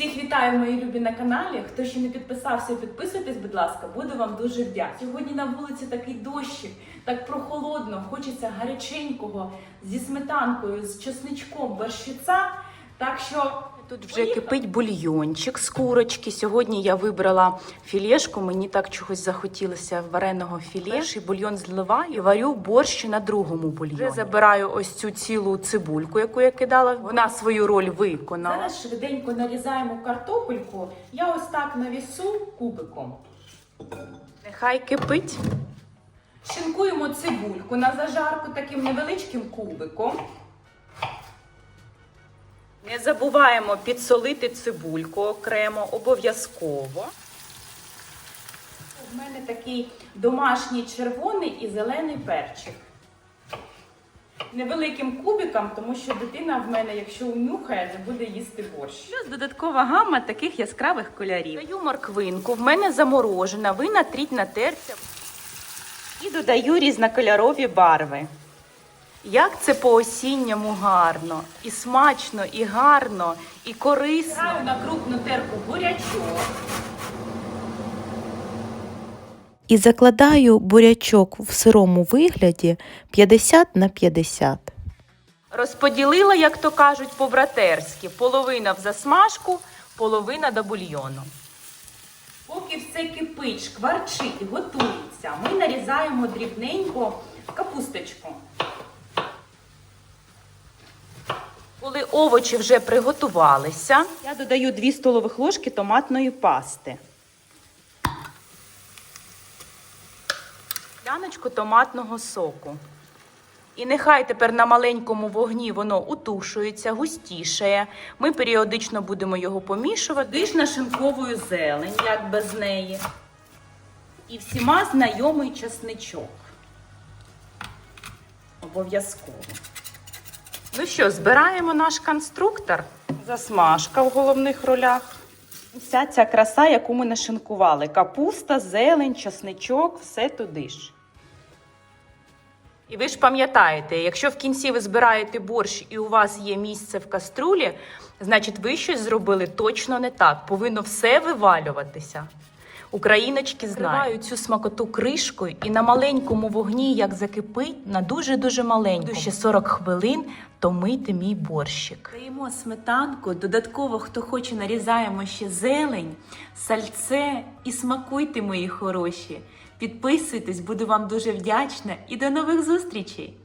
Всіх вітаю, мої любі на каналі. Хто ще не підписався, підписуйтесь, будь ласка, буду вам дуже вдячна. Сьогодні на вулиці такий дощик, так прохолодно, хочеться гаряченького зі сметанкою, з чесничком, борщиця. Так що Тут вже кипить бульйончик з курочки. Сьогодні я вибрала філешку. Мені так чогось захотілося вареного філе. Перший бульйон зливаю і варю борщ на другому бульйоні. Вже забираю ось цю цілу цибульку, яку я кидала. Вона свою роль виконала. зараз швиденько нарізаємо картопельку. Я ось так на вісу кубиком. Нехай кипить. Шинкуємо цибульку на зажарку таким невеличким кубиком. Не забуваємо підсолити цибульку окремо, обов'язково. У мене такий домашній червоний і зелений перчик. Невеликим кубиком, тому що дитина в мене, якщо унюхає, не буде їсти борщ. Плюс додаткова гамма таких яскравих кольорів. Даю морквинку, в мене заморожена, ви натріть на терця. І додаю різнокольорові барви. Як це по-осінньому гарно, і смачно, і гарно, і корисно. Граю на крупну терку бурячок. і закладаю бурячок в сирому вигляді 50 на 50. Розподілила, як то кажуть, по-братерськи. Половина в засмажку, половина до бульйону. Поки все кипить, шкварчить, готується, ми нарізаємо дрібненько капусточку. Коли овочі вже приготувалися, я додаю 2 столових ложки томатної пасти. Ляночку томатного соку. І нехай тепер на маленькому вогні воно утушується, густішає. Ми періодично будемо його помішувати. Диш нашинковую зелень, як без неї. І всіма знайомий часничок. Обов'язково. Ну що, збираємо наш конструктор. Засмажка в головних ролях. Вся ця краса, яку ми нашинкували. Капуста, зелень, часничок, все туди ж. І ви ж пам'ятаєте, якщо в кінці ви збираєте борщ і у вас є місце в каструлі, значить ви щось зробили точно не так. Повинно все вивалюватися. Україночки знають цю смакоту кришкою і на маленькому вогні, як закипить, на дуже-дуже маленькому, ще 40 хвилин, то мийте мій борщик. Даємо сметанку, додатково, хто хоче, нарізаємо ще зелень, сальце і смакуйте, мої хороші. Підписуйтесь, буду вам дуже вдячна і до нових зустрічей!